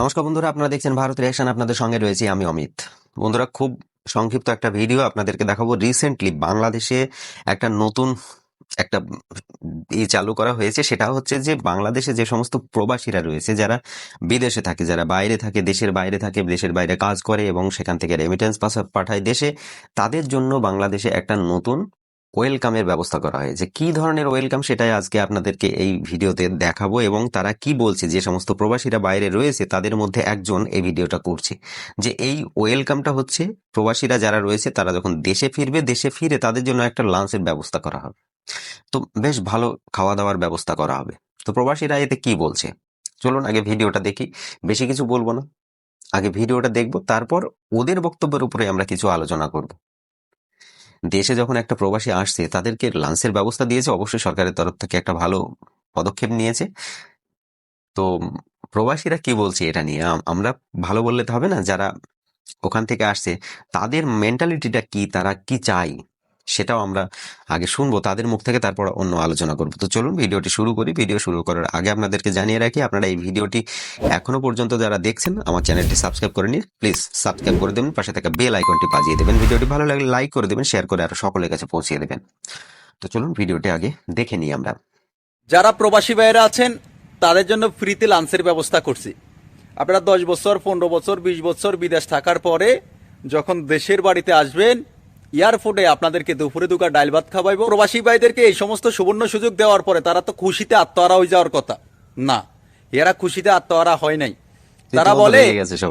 নমস্কার বন্ধুরা, আপনারা দেখছেন ভারত রিয়াকশন, আপনাদের সঙ্গে রয়েছি আমি অমিত। বন্ধুরা, খুব সংক্ষিপ্ত একটা ভিডিও আপনাদেরকে দেখাবো। রিসেন্টলি বাংলাদেশে একটা নতুন একটা ই চালু করা হয়েছে। সেটা হচ্ছে যে, বাংলাদেশে যে সমস্ত প্রবাসীরা রয়েছে, যারা বিদেশে থাকে, যারা বাইরে থাকে, দেশের বাইরে থাকে, দেশের বাইরে কাজ করে এবং সেখান থেকে রেমিটেন্স পাঠায় দেশে, তাদের জন্য বাংলাদেশে একটা নতুন ওয়েলকামের ব্যবস্থা করা হয়েছে কি ধরনের ওয়েলকাম সেটাই আজকে আপনাদেরকে এই ভিডিওতে দেখাবো এবং তারা কি বলছে, যে সমস্ত প্রবাসীরা বাইরে রয়েছে তাদের মধ্যে একজন এই ভিডিওটা করছে। যে এই ওয়েলকামটা হচ্ছে প্রবাসীরা যারা রয়েছে তারা যখন দেশে ফিরবে, দেশে ফিরে তাদের জন্য একটা লাঞ্চের ব্যবস্থা করা হবে। তো বেশ ভালো খাওয়া দাওয়ার ব্যবস্থা করা হবে। তো প্রবাসীরা এতে কি বলছে? চলুন আগে ভিডিওটা দেখি। বেশি কিছু বলব না। আগে ভিডিওটা দেখব, তারপর ওদের বক্তব্যের উপরে আমরা কিছু আলোচনা করব। দেশে যখন একটা প্রবাসী আসছে, তাদেরকে লাঞ্চের ব্যবস্থা দিয়েছে, অবশ্যই সরকারের তরফ থেকে একটা ভালো পদক্ষেপ নিয়েছে। তো প্রবাসীরা কি বলছে এটা নিয়ে? আমরা ভালো বললে তো হবে না, যারা ওখান থেকে আসছে, তাদের মেন্টালিটিটা কি? তারা কি চাই সেটাও আমরা আগে শুনব, তাদের মুখ থেকে তারপর অন্য আলোচনা করব। তো চলুন ভিডিওটি শুরু করি। ভিডিও শুরু করার আগে আপনাদেরকে জানিয়ে রাখি, আপনারা এই ভিডিওটি এখনও পর্যন্ত যারা দেখছেন, আমার চ্যানেলটি সাবস্ক্রাইব করে নিন। প্লিজ সাবস্ক্রাইব করে দেবেন, পাশে থাকা বেল আইকনটি বাজিয়ে দেবেন। ভিডিওটি ভালো লাগলে লাইক করে দেবেন, শেয়ার করে আরও সকলের কাছে পৌঁছিয়ে দেবেন। তো চলুন ভিডিওটি আগে দেখে নিই আমরা। যারা প্রবাসী ভাইয়েরা আছেন, তাদের জন্য ফ্রিতে লাঞ্চের ব্যবস্থা করছি। আপনারা দশ বছর, পনেরো বছর, বিশ বছর বিদেশ থাকার পরে যখন দেশের বাড়িতে আসবেন এয়ারপোর্টে আপনাদেরকে দুপুরে দুকা ডাইল ভাত খাওয়াইব। প্রবাসী ভাইদেরকে এই সমস্ত সুবর্ণ সুযোগ দেওয়ার পরে তারা তো খুশিতে আত্মহারা হয়ে যাওয়ার কথা। না এরা খুশিতে আত্মহারা হয় নাই। তারা বলে।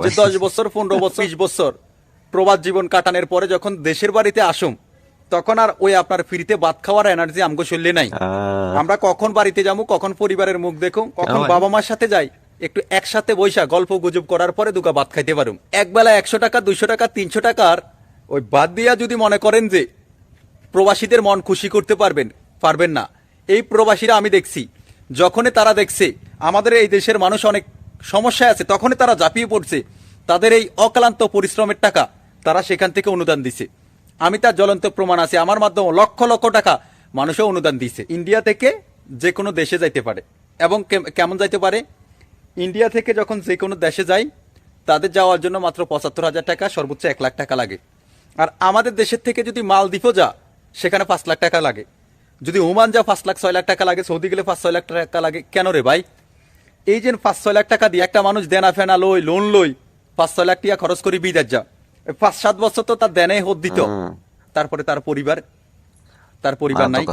যে দশ বছর পনেরো বছর বিশ বছর প্রবাস জীবন কাটানোর পরে যখন দেশের বাড়িতে আসুম তখন আর ওই আপনার ফ্রিতে ভাত খাওয়ার এনার্জি আমগো শরীরে নাই। আমরা কখন বাড়িতে যাব কখন পরিবারের মুখ দেখুন কখন বাবা মার সাথে যাই একটু একসাথে বৈশা গল্প গুজব করার পরে দুকা ভাত খাইতে পারুম। এক বেলা একশো টাকা দুইশো টাকা তিনশো টাকার ওই বাদ দিয়া যদি মনে করেন যে প্রবাসীদের মন খুশি করতে পারবেন পারবেন না। এই প্রবাসীরা আমি দেখছি, যখনই তারা দেখছে আমাদের এই দেশের মানুষ অনেক সমস্যায় আছে, তখনই তারা ঝাঁপিয়ে পড়ছে। তাদের এই অক্লান্ত পরিশ্রমের টাকা তারা সেখান থেকে অনুদান দিছে। আমি তার জ্বলন্ত প্রমাণ আছে, আমার মাধ্যমে লক্ষ লক্ষ টাকা মানুষও অনুদান দিছে। ইন্ডিয়া থেকে যে কোনো দেশে যাইতে পারে এবং কেমন যাইতে পারে? ইন্ডিয়া থেকে যখন যে কোনো দেশে যায় তাদের যাওয়ার জন্য মাত্র পঁচাত্তর হাজার টাকা, সর্বোচ্চ এক লাখ টাকা লাগে। আর আমাদের দেশের থেকে যদি মালদ্বীপও যা সেখানে পাঁচ লাখ টাকা লাগে। যদি ওমান যা পাঁচ লাখ ছয় লাখ টাকা লাগে। সৌদি গেলে পাঁচ ছয় লাখ টাকা লাগে। কেন রে ভাই? এই যে পাঁচ ছয় লাখ টাকা দিয়ে একটা মানুষ দেনা ফেনা লই লোন লই পাঁচ ছয় লাখ টাকা খরচ করি বিদেশ যা। পাঁচ সাত বছর তো তার দেনে হত দিত। তারপরে তার পরিবার তার পরিবার নাই।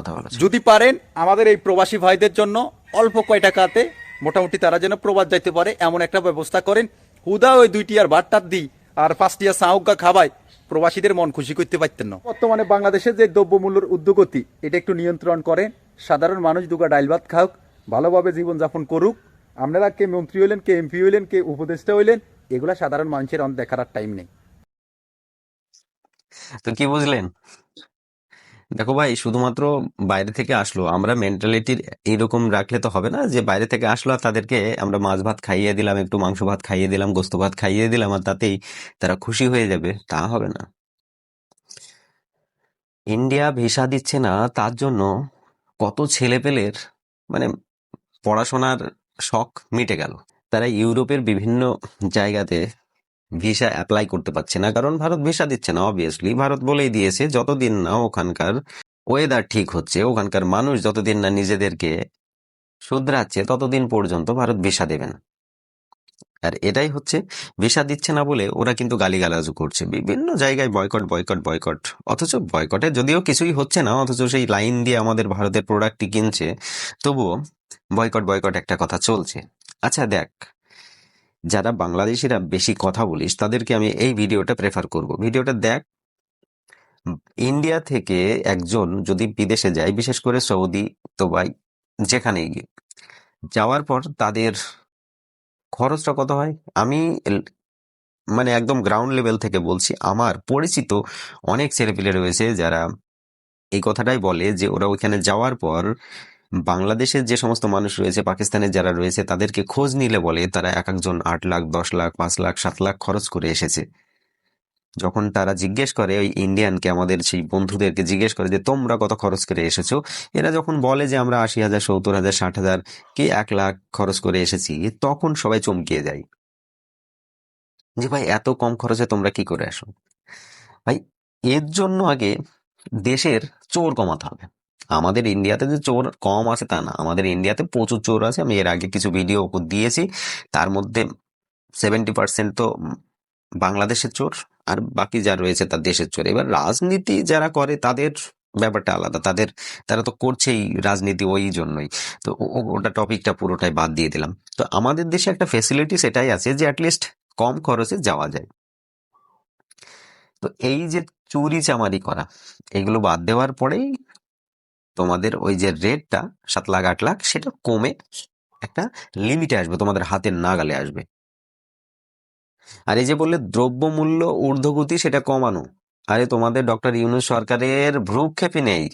যদি পারেন আমাদের এই প্রবাসী ভাইদের জন্য অল্প কয় টাকাতে মোটামুটি তারা যেন প্রবাস যাইতে পারে এমন একটা ব্যবস্থা করেন। হুদা ওই দুইটি আর বাট্টার দিই। আর পাঁচটিয়া সাউকা খাবায় খাবাই প্রবাসীদের মন খুশি করতে পারতেন না। বর্তমানে বাংলাদেশের যে দ্রব্যমূল্যের উদ্যোগতি এটা একটু নিয়ন্ত্রণ করে সাধারণ মানুষ দুগা ডাইল ভাত খাওক ভালোভাবে জীবনযাপন করুক। আপনারা কে মন্ত্রী হইলেন কে এমপি হইলেন কে উপদেষ্টা হইলেন এগুলা সাধারণ মানুষের অন দেখার আর টাইম নেই। তো কি বুঝলেন? দেখো ভাই, শুধুমাত্র বাইরে থেকে আসলো, আমরা মেন্টালিটির এইরকম রাখলে তো হবে না যে বাইরে থেকে আসলো আর তাদেরকে আমরা মাছ ভাত খাইয়ে দিলাম, একটু মাংস ভাত খাইয়ে দিলাম, গোস্ত ভাত খাইয়ে দিলাম আর তাতেই তারা খুশি হয়ে যাবে। তা হবে না। ইন্ডিয়া ভিসা দিচ্ছে না, তার জন্য কত ছেলেপেলের মানে পড়াশোনার শখ মিটে গেল। তারা ইউরোপের বিভিন্ন জায়গাতে ভিসা অ্যাপ্লাই করতে পারছে না, কারণ ভারত ভিসা দিচ্ছে না অবভিয়াসলি ভারত বলেই দিয়েছে, যতদিন না ওখানকার ওয়েদার ঠিক হচ্ছে, ওখানকার মানুষ যতদিন না নিজেদেরকে শুধরাচ্ছে, ততদিন পর্যন্ত ভারত ভিসা দেবেন আর এটাই হচ্ছে, ভিসা দিচ্ছে না বলে ওরা কিন্তু গালিগালাজও করছে। বিভিন্ন জায়গায় বয়কট বয়কট বয়কট অথচ বয়কটে যদিও কিছুই হচ্ছে না, অথচ সেই লাইন দিয়ে আমাদের ভারতের প্রোডাক্টটি কিনছে, তবুও বয়কট বয়কট একটা কথা চলছে। আচ্ছা দেখ যারা বাংলাদেশিরা বেশি কথা বলিস, তাদেরকে আমি এই ভিডিওটা প্রেফার করব। ভিডিওটা দেখ, ইন্ডিয়া থেকে একজন যদি বিদেশে যায়, বিশেষ করে সৌদি, দুবাই, যেখানেই গিয়ে, যাওয়ার পর তাদের খরচটা কত হয়? আমি মানে একদম গ্রাউন্ড লেভেল থেকে বলছি, আমার পরিচিত অনেক ছেলেপিলে রয়েছে যারা এই কথাটাই বলে যে ওরা ওইখানে যাওয়ার পর বাংলাদেশের যে সমস্ত মানুষ রয়েছে, পাকিস্তানের যারা রয়েছে, তাদেরকে খোঁজ নিলে বলে তারা এক একজন আট লাখ, দশ লাখ, পাঁচ লাখ, সাত লাখ খরচ করে এসেছে। যখন তারা জিজ্ঞেস করে ওই ইন্ডিয়ানকে, আমাদের সেই বন্ধুদেরকে জিজ্ঞেস করে যে, তোমরা কত খরচ করে এসেছ? এরা যখন বলে যে, আমরা আশি হাজার, সত্তর হাজার, ষাট হাজার কি এক লাখ খরচ করে এসেছি, তখন সবাই চমকিয়ে যায়। যে, ভাই, এত কম খরচে তোমরা কি করে আসো? ভাই, এর জন্য আগে দেশের চোর কমাতে হবে। আমাদের ইন্ডিয়াতে যে চোর কম আছে তা না। আমাদের ইন্ডিয়াতে প্রচুর চোর আছে। আমি এর আগে কিছু ভিডিও দিয়েছি। তার মধ্যে সেভেন্টি পার্সেন্ট তো বাংলাদেশের চোর আর বাকি যা রয়েছে তার দেশের চোর। এবার রাজনীতি যারা করে তাদের ব্যাপারটা আলাদা। তাদের, তারা তো করছেই রাজনীতি ওই জন্যই। তো ওটা টপিকটা পুরোটাই বাদ দিয়ে দিলাম। তো আমাদের দেশে একটা ফেসিলিটি সেটাই আছে যে অ্যাটলিস্ট কম খরচে যাওয়া যায়। তো এই যে চুরি চামারি করা, এগুলো বাদ দেওয়ার পরেই তোমাদের ওই যে রেটটা সাত লাখ, আট লাখ, সেটা কমে একটা লিমিটে আসবে, তোমাদের হাতের নাগালে আসবে। আর এই যে বললে দ্রব্যমূল্য ঊর্ধ্বগতি, সেটা কমানো। আরে তোমাদের ডক্টর ইউনুস সরকারের ভ্রুক্ষেপই নেই।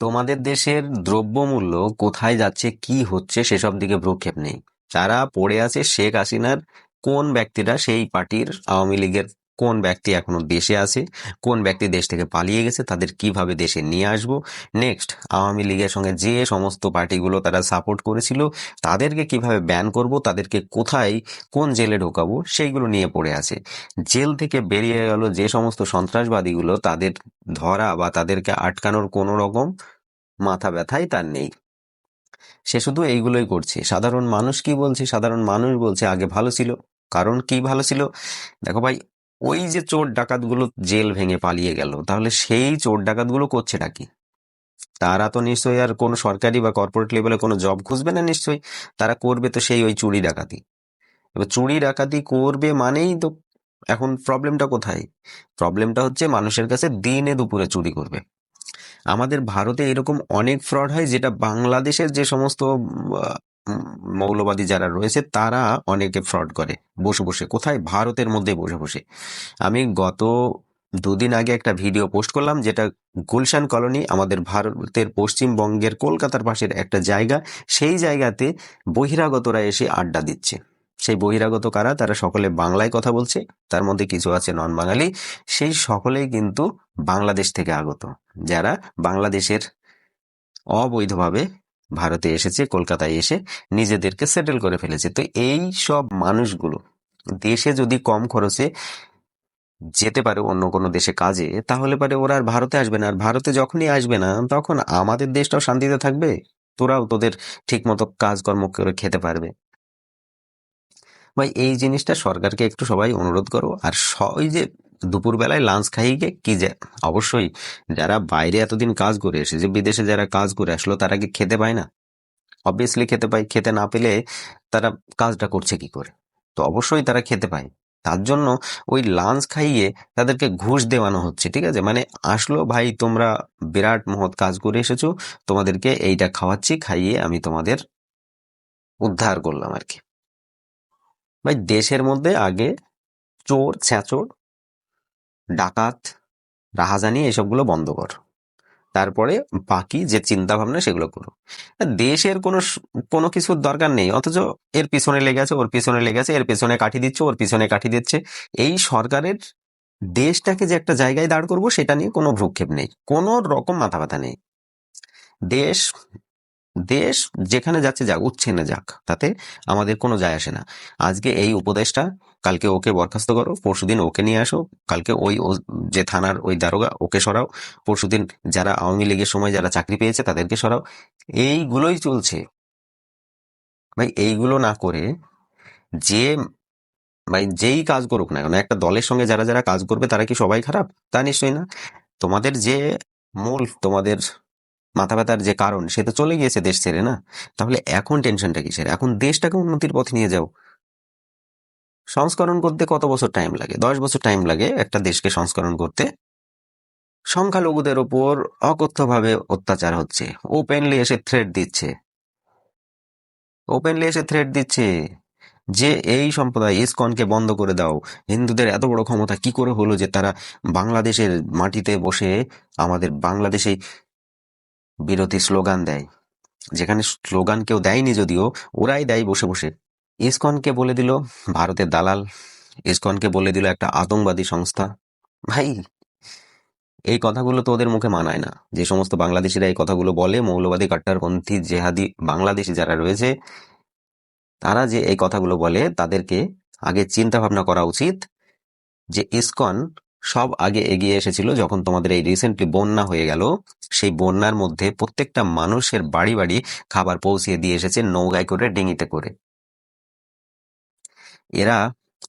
তোমাদের দেশের দ্রব্যমূল্য কোথায় যাচ্ছে, কি হচ্ছে, সেসব দিকে ভ্রুক্ষেপ নেই। যারা পড়ে আছে, শেখ হাসিনার কোন ব্যক্তিরা সেই পার্টির আওয়ামী লীগের কোন ব্যক্তি এখনও দেশে আছে, কোন ব্যক্তি দেশ থেকে পালিয়ে গেছে, তাদের কীভাবে দেশে নিয়ে আসব? নেক্সট আওয়ামী লীগের সঙ্গে যে সমস্ত পার্টিগুলো তারা সাপোর্ট করেছিল, তাদেরকে কীভাবে ব্যান করব, তাদেরকে কোথায়, কোন জেলে ঢোকাবো, সেইগুলো নিয়ে পড়ে আছে। জেল থেকে বেরিয়ে গেল যে সমস্ত সন্ত্রাসবাদীগুলো, তাদের ধরা বা তাদেরকে আটকানোর কোনো রকম মাথা ব্যথাই তার নেই। সে শুধু এইগুলোই করছে। সাধারণ মানুষ কি বলছে? সাধারণ মানুষ বলছে আগে ভালো ছিল। কারণ কি ভালো ছিল? দেখো ভাই ওই যে চোর ডাকাতগুলো জেল ভেঙে পালিয়ে গেল, তাহলে সেই চোর ডাকাতগুলো করছে নাকি তারা তো নিশ্চয়ই আর কোনো সরকারি বা কর্পোরেট লেভেলে কোনো জব খুঁজবে না নিশ্চয়ই? তারা করবে তো সেই ওই চুরি ডাকাতি। এবার চুরি ডাকাতি করবে মানেই তো এখন প্রবলেমটা কোথায়? প্রবলেমটা হচ্ছে মানুষের কাছে দিনে দুপুরে চুরি করবে। আমাদের ভারতে এরকম অনেক ফ্রড হয় যেটা বাংলাদেশের যে সমস্ত মৌলবাদী যারা রয়েছে, তারা অনেকে ফ্রড করে। বসে বসে, কোথায়? ভারতের মধ্যে বসে বসে। আমি গত দুদিন আগে একটা ভিডিও পোস্ট করলাম, যেটা গুলশান কলোনি, আমাদের ভারতের পশ্চিমবঙ্গের কলকাতার পাশের একটা জায়গা, সেই জায়গাতে বহিরাগতরা এসে আড্ডা দিচ্ছে। সেই বহিরাগত কারা? তারা সকলে বাংলায় কথা বলছে, তার মধ্যে কিছু আছে নন বাঙালি সেই সকলেই কিন্তু বাংলাদেশ থেকে আগত, যারা বাংলাদেশের অবৈধভাবে ভারতে এসেছে, কলকাতায় এসে নিজেদেরকে সেটেল করে ফেলেছে। তো এই সব মানুষগুলো দেশে যদি কম খরচে যেতে পারে অন্য কোনো দেশে কাজে, তাহলে পারে ওরা আর ভারতে আসবে না। আর ভারতে যখনই আসবে না, তখন আমাদের দেশটাও শান্তিতে থাকবে? তোরাও তোদের ঠিক মতো কাজকর্ম করে খেতে পারবে। ভাই, এই জিনিসটা সরকারকে একটু সবাই অনুরোধ করো। আর ওই যে দুপুরবেলায় লাঞ্চ খাইয়ে কি যে, অবশ্যই যারা বাইরে এতদিন কাজ করে এসেছে বিদেশে যারা কাজ করে আসলো, তারা কি খেতে পায় না? অবভিয়াসলি খেতে পায়, খেতে না পেলে তারা কাজটা করছে কি করে? তো অবশ্যই তারা খেতে পায়। তার জন্য ওই লাঞ্চ খাইয়ে তাদেরকে ঘুষ দেওয়ানো হচ্ছে, ঠিক আছে? মানে আসলো, ভাই, তোমরা বিরাট মহৎ কাজ করে এসেছ, তোমাদেরকে এইটা খাওয়াচ্ছি, খাইয়ে আমি তোমাদের উদ্ধার করলাম আর কি ভাই, দেশের মধ্যে আগে চোর, ছ্যাঁচোর ডাকাত, রাহাজানি, এসবগুলো বন্ধ কর। তারপরে বাকি যে চিন্তা ভাবনা সেগুলো করো। দেশের কোনো কোনো কিছুর দরকার নেই, অথচ এর পিছনে লেগে আছে, ওর পিছনে লেগে আছে, এর পিছনে কাঠি দিচ্ছে, ওর পিছনে কাঠি দিচ্ছে। এই সরকারের দেশটাকে যে একটা জায়গায় দাঁড় করব, সেটা নিয়ে কোনো ভ্রুক্ষেপ নেই, কোনো রকম মাথা ব্যথা নেই। দেশ দেশ যেখানে যাচ্ছে যাক, উচ্ছেনে যাক, তাতে আমাদের কোনো যায় আসে না। আজকে এই উপদেশটা, কালকে ওকে বরখাস্ত করো, পরশুদিন ওকে নিয়ে আসো, কালকে ওই যে থানার ওই দারোগা, ওকে সরাও। পরশুদিন যারা আওয়ামী লীগের সময় যারা চাকরি পেয়েছে, তাদেরকে সরাও। এইগুলোই চলছে। ভাই, এইগুলো না করে যে, ভাই, যেই কাজ করুক না কেন, একটা দলের সঙ্গে যারা যারা কাজ করবে, তারা কি সবাই খারাপ? তা নিশ্চয়ই না। তোমাদের যে মূল, তোমাদের মাথা ব্যথার যে কারণ, সে তো চলে গিয়েছে দেশ ছেড়ে, না? তাহলে এখন টেনশনটা কিসের? এখন দেশটাকে উন্নতির পথে নিয়ে যাও। সংস্করণ করতে কত বছর টাইম লাগে? দশ বছর টাইম লাগে একটা দেশকে সংস্করণ করতে। সংখ্যালঘুদের ওপর অকথ্যভাবে অত্যাচার হচ্ছে। ওপেনলি এসে থ্রেট দিচ্ছে। ওপেনলি এসে থ্রেট দিচ্ছে যে এই সম্প্রদায় ইসকনকে বন্ধ করে দাও। হিন্দুদের এত বড় ক্ষমতা কি করে হলো যে তারা বাংলাদেশের মাটিতে বসে আমাদের বাংলাদেশে বিরোধী স্লোগান দেয়। যেখানে স্লোগান কেউ দেয়নি যদিও, ওরাই দেয় বসে বসে। ইসকনকে বলে দিল, ভারতের দালাল। ইসকনকে বলে দিল, একটা আতঙ্কবাদী সংস্থা। ভাই, এই কথাগুলো তো ওদের মুখে মানায় না। যে সমস্ত বাংলাদেশিরা এই কথাগুলো বলে, মৌলবাদী, কাট্টারপন্থী, জেহাদি, বাংলাদেশি যারা রয়েছে, তারা যে এই কথাগুলো বলে, তাদেরকে আগে চিন্তা ভাবনা করা উচিত যে ইসকন সব আগে এগিয়ে এসেছিল যখন তোমাদের এই রিসেন্টলি বন্যা হয়ে গেল। সেই বন্যার মধ্যে প্রত্যেকটা মানুষের বাড়ি বাড়ি খাবার পৌঁছিয়ে দিয়ে এসেছে নৌকায় করে, ডিঙিতে করে। এরা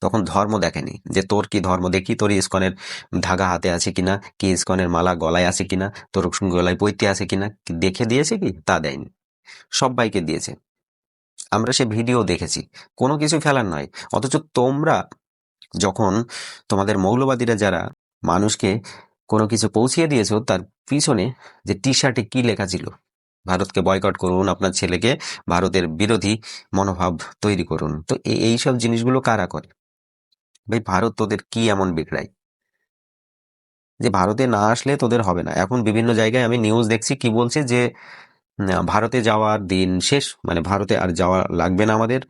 তখন ধর্ম দেখেনি যে তোর কি ধর্ম, দেখি তোর ইস্কনের ধাগা হাতে আছে কিনা, কি ইস্কনের মালা গলায় আছে কিনা, তোর গলায় পৈতে আছে কিনা দেখে দিয়েছে কি? তা দেয়নি। সবাইকে দিয়েছে। আমরা সে ভিডিও দেখেছি। কোনো কিছু ফেলার নয়। অথচ তোমরা যখন তোমাদের মৌলবাদীরা যারা মানুষকে কোনো কিছু পৌঁছিয়ে দিয়েছ, তার পিছনে যে টি শার্টে কী লেখা ছিল? ভারতকে বয়কট করুন, আপনার ছেলেকে ভারতের বিরোধী মনোভাব তৈরি করুন। তো এই সব জিনিসগুলো কারা করে? ভাই, ভারত তোদের কি এমন বিগড়ায়? যে ভারতে না আসলে তোদের হবে না। এখন বিভিন্ন জায়গায় আমি নিউজ দেখছি কি বলছে যে ভারতে যাওয়ার দিন শেষ মানে ভারতে আর যাওয়া লাগবে না আমাদের,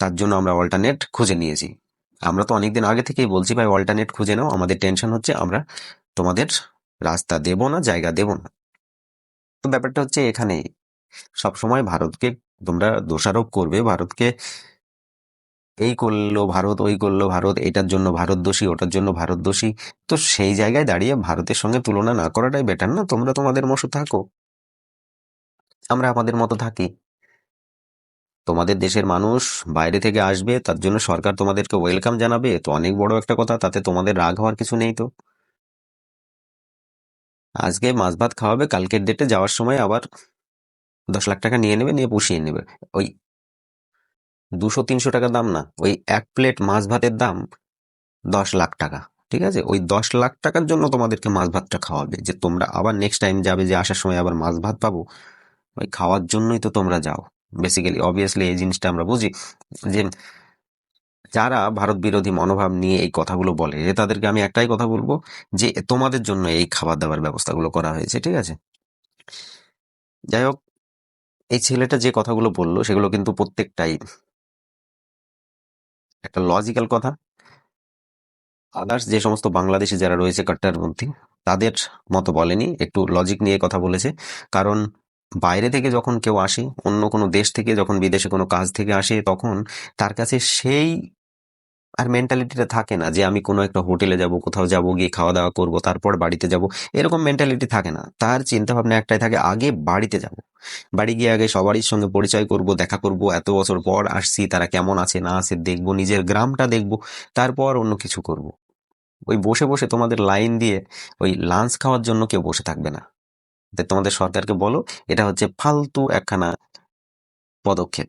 তার জন্য আমরা অল্টারনেট খুঁজে নিয়েছি। আমরা তো অনেকদিন আগে থেকেই বলছি, ভাই অল্টারনেট খুঁজে নাও। আমাদের টেনশন হচ্ছে, আমরা তোমাদের রাস্তা দেব না, জায়গা দেব না। তো ব্যাপারটা হচ্ছে এখানেই। সবসময় ভারতকে তোমরা দোষারোপ করবে, ভারতকে এই করল, ভারত ওই করল, ভারত এটার জন্য ভারত দোষী, ওটার জন্য ভারত দোষী। তো সেই জায়গায় দাঁড়িয়ে ভারতের সঙ্গে তুলনা না করাটাই বেটার না? তোমরা তোমাদের মতো থাকো। আমরা আমাদের মতো থাকি। তোমাদের দেশের মানুষ বাইরে থেকে আসবে, তার জন্য সরকার তোমাদেরকে ওয়েলকাম জানাবে। তো অনেক বড় একটা কথা, তাতে তোমাদের রাগ হওয়ার কিছু নেই তো। আজকে মাছ ভাত খাওয়াবে, কালকের ডেটে যাওয়ার সময় আবার দশ লাখ টাকা নিয়ে নেবে, নিয়ে পুষিয়ে নেবে। ওই দুশো, তিনশো টাকা দাম না, ওই এক প্লেট মাছ ভাতের দাম দশ লাখ টাকা, ঠিক আছে? ওই দশ লাখ টাকার জন্য তোমাদেরকে মাছ ভাতটা খাওয়াবে, যে তোমরা আবার নেক্সট টাইম যাবে যে আসার সময় আবার মাছ ভাত পাবো। ওই খাওয়ার জন্যই তো তোমরা যাও। বেসিক্যালি অবভিয়াসলি এই জিনিসটা আমরা বুঝি যে যারা ভারত বিরোধী মনোভাব নিয়ে এই কথাগুলো বলে, যে তাদেরকে আমি একটাই কথা বলব যে তোমাদের জন্য এই খাবার দাবার ব্যবস্থাগুলো করা হয়েছে, ঠিক আছে? যাই হোক, এই ছেলেটা যে কথাগুলো বলল, সেগুলো কিন্তু প্রত্যেকটাই একটা লজিক্যাল কথা। আদার্স যে সমস্ত বাংলাদেশি যারা রয়েছে, কট্টারপন্থী, তাদের মতো বলেনি, একটু লজিক নিয়ে কথা বলেছে। কারণ বাইরে থেকে যখন কেউ আসে, অন্য কোনো দেশ থেকে যখন বিদেশে কোনো কাজ থেকে আসে, তখন তার কাছে সেই আর মেন্টালিটিটা থাকে না যে আমি কোনো একটা হোটেলে যাব, কোথাও যাব, গিয়ে খাওয়া দাওয়া করব, তারপর বাড়িতে যাব, এরকম মেন্টালিটি থাকে না। তার চিন্তা ভাবনা একটাই থাকে, আগে বাড়িতে যাব। বাড়ি গিয়ে আগে সবারই সঙ্গে পরিচয় করব, দেখা করব, এত বছর পর আসছি, তারা কেমন আছে, না আছে, দেখব, নিজের গ্রামটা দেখব, তারপর অন্য কিছু করব। ওই বসে বসে তোমাদের লাইন দিয়ে ওই লাঞ্চ খাওয়ার জন্য কেউ বসে থাকবে না। তোমাদের সরকারকে বলো, এটা হচ্ছে ফালতু একখানা পদক্ষেপ।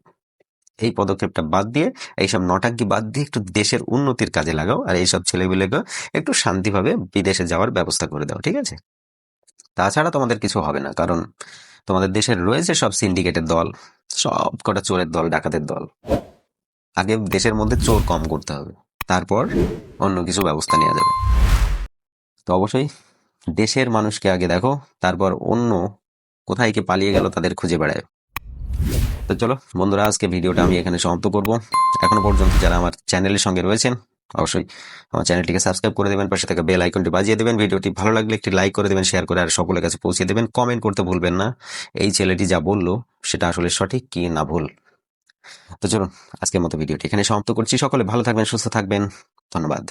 এই পদক্ষেপটা বাদ দিয়ে, এইসব নটাঙ্কি বাদ দিয়ে একটু দেশের উন্নতির কাজে লাগাও আর এইসব ছেলেগুলোকে একটু শান্তিভাবে বিদেশে যাওয়ার ব্যবস্থা করে দাও, ঠিক আছে? তাছাড়া তোমাদের কিছু হবে না, কারণ তোমাদের দেশের রয়েছে সব সিন্ডিকেটের দল, সব কটা চোরের দল, ডাকাতের দল। আগে দেশের মধ্যে চোর কম করতে হবে, তারপর অন্য কিছু ব্যবস্থা নেওয়া যাবে। তো অবশ্যই দেশের মানুষকে আগে দেখো, তারপর অন্য কোথায় কে পালিয়ে গেল তাদের খুঁজে বেড়ায়। তো চলো, বন্ধুরা, আজকে ভিডিওটা আমি এখানে সমাপ্ত করব। এখনও পর্যন্ত যারা আমার চ্যানেলের সঙ্গে রয়েছেন, অবশ্যই আমার চ্যানেলটিকে সাবস্ক্রাইব করে দেবেন, পাশে থাকা বেল আইকনটি বাজিয়ে দেবেন। ভিডিওটি ভালো লাগলে একটি লাইক করে দেবেন, শেয়ার করে আর সকলের কাছে পৌঁছে দেবেন। কমেন্ট করতে ভুলবেন না। এই ছেলেটি যা বলল, সেটা আসলে সঠিক কি না ভুল? তো চলুন, আজকের মতো ভিডিওটি এখানে সমাপ্ত করছি। সকলে ভালো থাকবেন, সুস্থ থাকবেন। ধন্যবাদ।